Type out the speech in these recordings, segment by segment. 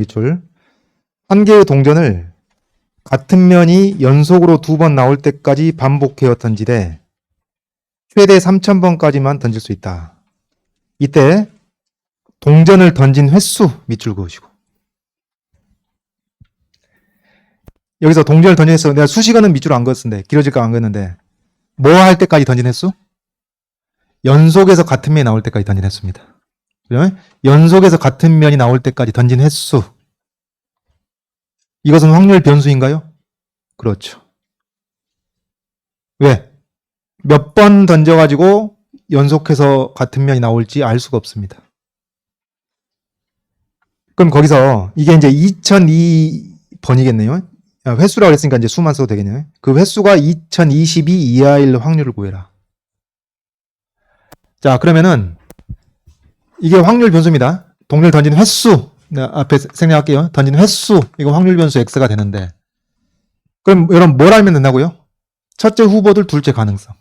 밑줄. 한 개의 동전을 같은 면이 연속으로 두 번 나올 때까지 반복해어 던지되 최대 3,000번까지만 던질 수 있다. 이때 동전을 던진 횟수 밑줄 그으시고 여기서 동전을 던진 횟수 내가 수시간은 밑줄 안 그었는데 길어질까 안 그었는데 뭐 할 때까지 던진 횟수? 연속해서 같은 면이 나올 때까지 던진 횟수입니다. 그죠? 연속해서 같은 면이 나올 때까지 던진 횟수. 이것은 확률 변수인가요? 그렇죠. 왜? 몇 번 던져가지고 연속해서 같은 면이 나올지 알 수가 없습니다. 그럼 거기서 이게 이제 2002번이겠네요. 횟수라고 했으니까 이제 수만 써도 되겠네요. 그 횟수가 2022 이하일 확률을 구해라. 자, 그러면은 이게 확률 변수입니다. 동률 던진 횟수. 네, 앞에 생략할게요. 던진 횟수. 이거 확률 변수 x가 되는데. 그럼 여러분 뭘 알면 된다고요? 첫째 후보들 둘째 가능성.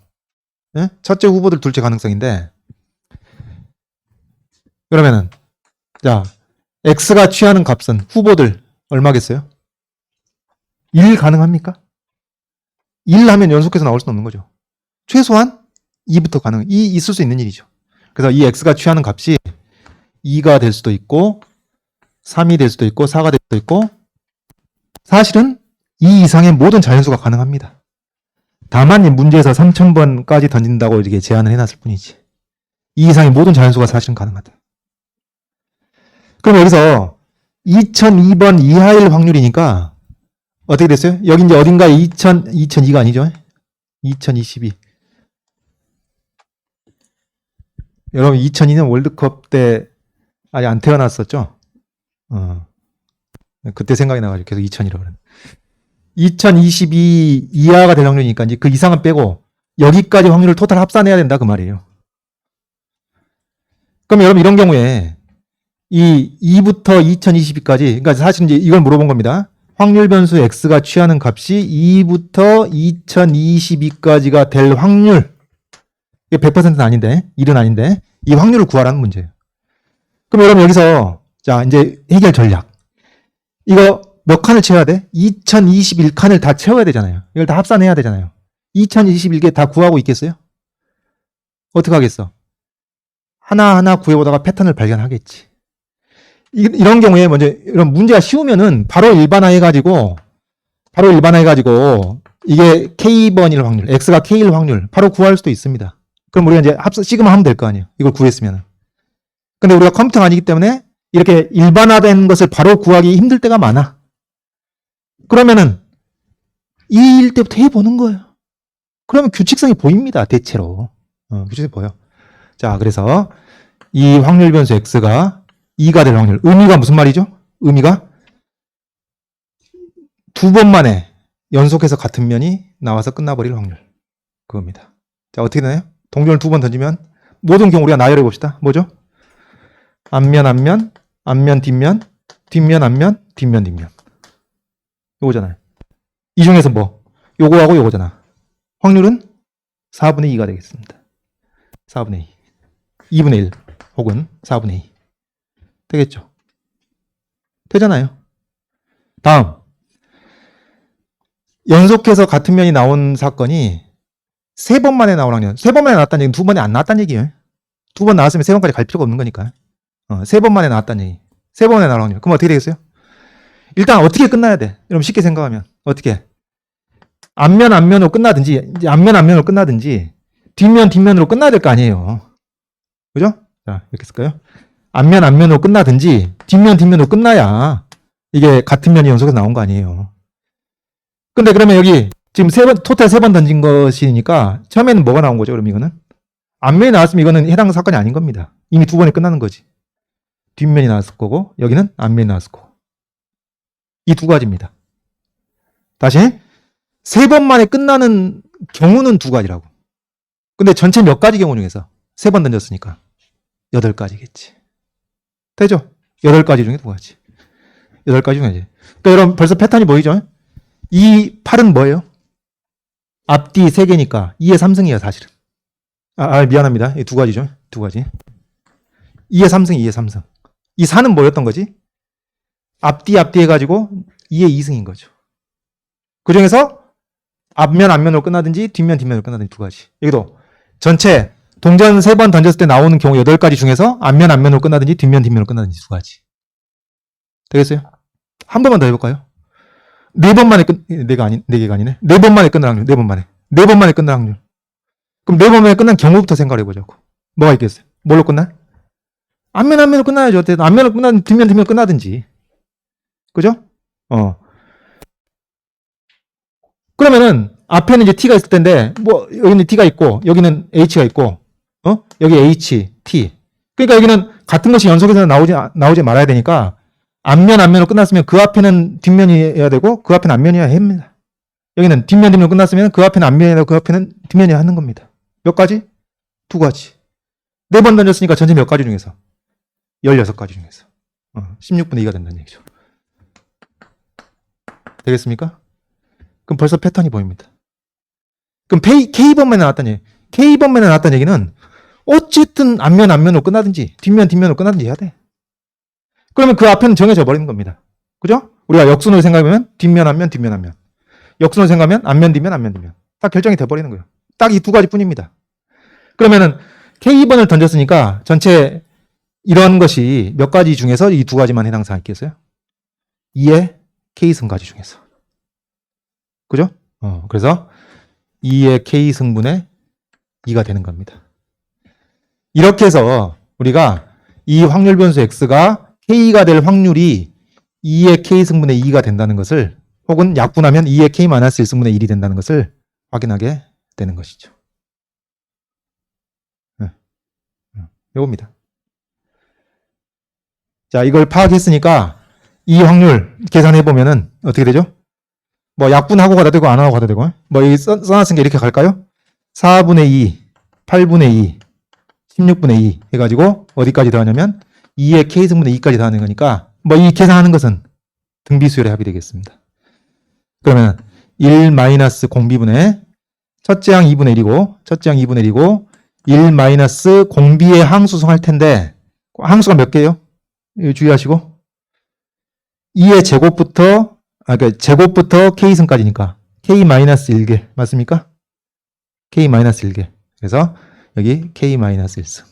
예? 첫째 후보들 둘째 가능성인데. 그러면은 자, x가 취하는 값은 후보들 얼마겠어요? 1 가능합니까? 1 하면 연속해서 나올 수는 없는 거죠. 최소한 2부터 가능, 2 있을 수 있는 일이죠. 그래서 이 x가 취하는 값이 2가 될 수도 있고 3이 될 수도 있고 4가 될 수도 있고 사실은 2 이상의 모든 자연수가 가능합니다. 다만 이 문제에서 3000번까지 던진다고 이렇게 제한을 해놨을 뿐이지. 2 이상의 모든 자연수가 사실은 가능하다. 그럼 여기서 2002번 이하일 확률이니까 어떻게 됐어요? 여기 이제 어딘가에 2000, 2002가 아니죠? 2022. 여러분 2002년 월드컵 때 아직 안 태어났었죠? 어. 그때 생각이 나가지고 계속 2000이라고 그러는. 2022 이하가 될 확률이니까 이제 그 이상은 빼고 여기까지 확률을 토탈 합산해야 된다 그 말이에요. 그럼 여러분 이런 경우에 이 2부터 2022까지 그러니까 사실 이제 이걸 물어본 겁니다. 확률 변수 x가 취하는 값이 2부터 2022까지가 될 확률 이게 100%는 아닌데 1은 아닌데 이 확률을 구하라는 문제예요. 그럼 여러분 여기서 자 이제 해결 전략 이거 몇 칸을 채워야 돼? 2021칸을 다 채워야 되잖아요. 이걸 다 합산해야 되잖아요. 2021개 다 구하고 있겠어요? 어떻게 하겠어? 하나하나 구해보다가 패턴을 발견하겠지. 이- 이런 경우에 먼저 이런 문제가 쉬우면은 바로 일반화해가지고 바로 일반화해가지고 이게 K번일 확률, X가 K일 확률 바로 구할 수도 있습니다. 그럼 우리가 이제 합산 시그마 하면 될 거 아니에요. 이걸 구했으면. 근데 우리가 컴퓨터가 아니기 때문에 이렇게 일반화된 것을 바로 구하기 힘들 때가 많아. 그러면은 2일 때부터 해보는 거예요. 그러면 규칙성이 보입니다. 대체로. 어, 규칙성이 보여. 자, 그래서 이 확률 변수 x가 2가 될 확률. 의미가 무슨 말이죠? 의미가 두 번 만에 연속해서 같은 면이 나와서 끝나버릴 확률. 그겁니다. 자, 어떻게 되나요? 동전을 두 번 던지면 모든 경우 우리가 나열해 봅시다. 뭐죠? 앞면, 앞면, 앞면, 뒷면, 뒷면, 앞면, 뒷면, 뒷면. 요거잖아요. 이 중에서 뭐? 요거하고 요거잖아. 확률은 4분의 2가 되겠습니다. 4분의 2. 2분의 1 혹은 4분의 2. 되겠죠? 되잖아요. 다음. 연속해서 같은 면이 나온 사건이 세 번 만에 나온 확률. 세번 만에 나왔다는 얘기는 두 번에 안 나왔다는 얘기예요. 두 번 나왔으면 세 번까지 갈 필요가 없는 거니까. 어, 세 번 만에 나왔다는 얘기. 세 번에 나온 확률. 그럼 어떻게 되겠어요? 일단 어떻게 끝나야 돼? 여러분 쉽게 생각하면 어떻게? 앞면 앞면으로 끝나든지 앞면 앞면으로 끝나든지 뒷면 뒷면으로 끝나야 될 거 아니에요. 그죠? 자 이렇게 쓸까요? 앞면 앞면으로 끝나든지 뒷면 뒷면으로 끝나야 이게 같은 면이 연속해서 나온 거 아니에요. 근데 그러면 여기 지금 세 번 토탈 세 번 던진 것이니까 처음에는 뭐가 나온 거죠? 그럼 이거는 앞면이 나왔으면 이거는 해당 사건이 아닌 겁니다. 이미 두 번에 끝나는 거지. 뒷면이 나왔을 거고 여기는 앞면이 나왔을 거고. 이 두 가지입니다. 다시 세 번 만에 끝나는 경우는 두 가지라고. 근데 전체 몇 가지 경우 중에서 세 번 던졌으니까 여덟 가지겠지. 되죠? 여덟 가지 중에 두 가지. 여덟 가지 중에. 그러니까 여러분 벌써 패턴이 보이죠? 이 팔은 뭐예요? 앞뒤 세 개니까 2의 3승이에요, 사실은. 아, 아, 미안합니다. 이두 가지죠. 두 가지. 2의 3승, 2의 3승. 이 4는 뭐였던 거지? 앞뒤 앞뒤 해가지고 2의 2승인 거죠. 그 중에서 앞면 앞면으로 끝나든지 뒷면 뒷면으로 끝나든지 두 가지. 여기도 전체 동전 세 번 던졌을 때 나오는 경우 8가지 중에서 앞면 앞면으로 끝나든지 뒷면 뒷면으로 끝나든지 두 가지. 되겠어요? 한 번만 더 해볼까요? 네 번만에 끝, 네가 아니, 네 개가 아니네. 네 번만에 끝날 확률, 네 번만에. 네 번만에 끝날 확률. 그럼 네 번만에 끝난 경우부터 생각을 해보자고. 뭐가 있겠어요? 뭘로 끝나? 앞면 앞면으로 끝나야죠. 어쨌든 앞면으로 끝나든 뒷면 뒷면 끝나든지. 그죠? 어. 그러면은 앞에는 이제 t가 있을 텐데 뭐 여기는 t가 있고 여기는 h가 있고 어? 여기 h, t. 그러니까 여기는 같은 것이 연속해서 나오지 나오지 말아야 되니까 앞면 앞면으로 끝났으면 그 앞에는 뒷면이어야 되고 그 앞에는 앞면이어야 합니다. 여기는 뒷면 뒷면 끝났으면 그 앞에는 앞면이어야 되고 그 앞에는 뒷면이어야 하는 겁니다. 몇 가지? 두 가지. 네 번 던졌으니까 전체 몇 가지 중에서? 16가지 중에서. 어, 16분의 2가 된다는 얘기죠. 되겠습니까? 그럼 벌써 패턴이 보입니다. 그럼 K, K번만에 나왔다는 얘기. K번만에 나왔다는 얘기는 어쨌든 앞면 앞면으로 끝나든지 뒷면 뒷면으로 끝나든지 해야 돼. 그러면 그 앞에는 정해져 버리는 겁니다. 그죠? 우리가 역순으로 생각하면 뒷면 앞면 뒷면 앞면. 역순으로 생각하면 앞면 뒷면 앞면 뒷면. 딱 결정이 돼 버리는 거예요. 딱 이 두 가지 뿐입니다. 그러면은 K번을 던졌으니까 전체 이런 것이 몇 가지 중에서 이 두 가지만 해당 사항 있겠어요? 2의 K승가지 중에서. 그죠? 어, 그래서 2의 K승분의 2가 되는 겁니다. 이렇게 해서 우리가 이 확률 변수 X가 K가 될 확률이 2의 K승분의 2가 된다는 것을 혹은 약분하면 2의 K-1승분의 1이 된다는 것을 확인하게 되는 것이죠. 네. 네. 요겁니다. 자, 이걸 파악했으니까 이 확률 계산해 보면은 어떻게 되죠? 뭐 약분하고 가도 되고 안 하고 가도 되고 뭐 여기 써, 게 이렇게 갈까요? 4분의 2, 8분의 2, 16분의 2 해가지고 어디까지 더하냐면 2의 k승분의 2까지 더하는 거니까 뭐 이 계산하는 것은 등비수열의 합이 되겠습니다. 그러면 1 마이너스 공비분의 첫째 항 2분의 1이고 첫째 항 2분의 1이고 1 마이너스 공비의 항수 성 할 텐데 항수가 몇 개예요? 이거 주의하시고 2의 제곱부터 아, 그 제곱부터 k승까지니까 k 마이너스 1개 맞습니까? k 마이너스 1개. 그래서 여기 k 마이너스 1승.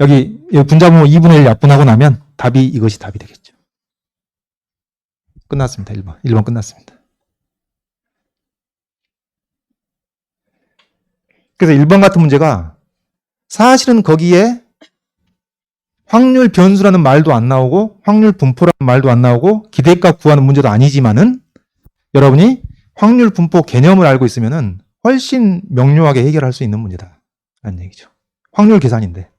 여기 분자분모 2분의 1 약분하고 나면 답이 이것이 답이 되겠죠. 끝났습니다. 1번. 1번 끝났습니다. 그래서 1번 같은 문제가 사실은 거기에 확률 변수라는 말도 안 나오고 확률 분포라는 말도 안 나오고 기대값 구하는 문제도 아니지만은 여러분이 확률 분포 개념을 알고 있으면은 훨씬 명료하게 해결할 수 있는 문제다. 라는 얘기죠. 확률 계산인데.